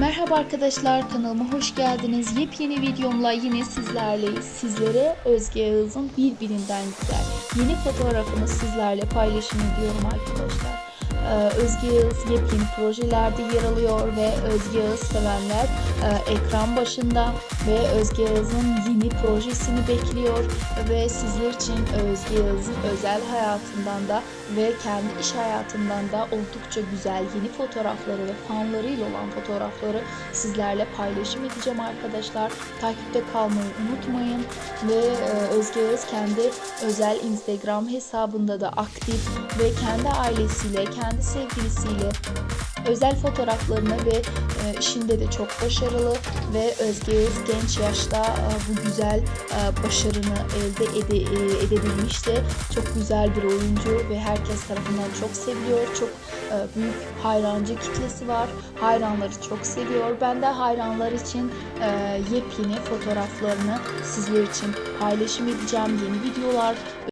Merhaba arkadaşlar kanalıma hoş geldiniz. Yepyeni videomla yine sizlerleyiz. Sizlere Özge Yağız'ın birbirinden güzel yeni fotoğrafını sizlerle paylaşım ediyorum arkadaşlar. Ee, Özge Yağız yepyeni projelerde yer alıyor ve Özge Yağız sevenler e, ekran başında ve Özge Yağız'ın yeni projesini bekliyor ve sizler için Özge Yağız'ın özel hayatından da ve kendi iş hayatından da oldukça güzel yeni fotoğrafları ve fanlarıyla olan fotoğrafları sizlerle paylaşım edeceğim arkadaşlar. Takipte kalmayı unutmayın ve e, Özge Yağız kendi özel Instagram hesabında da aktif ve kendi ailesiyle, kendi sevgilisiyle özel fotoğraflarını ve e, işinde de çok başarılı ve Özge genç yaşta e, bu güzel e, başarını elde ede, e, edebilmiş de çok güzel bir oyuncu ve herkes tarafından çok seviliyor. Çok büyük hayrancı kitlesi var. Hayranları çok seviyor. Ben de hayranlar için yepyeni fotoğraflarını sizler için paylaşım edeceğim. Yeni videolar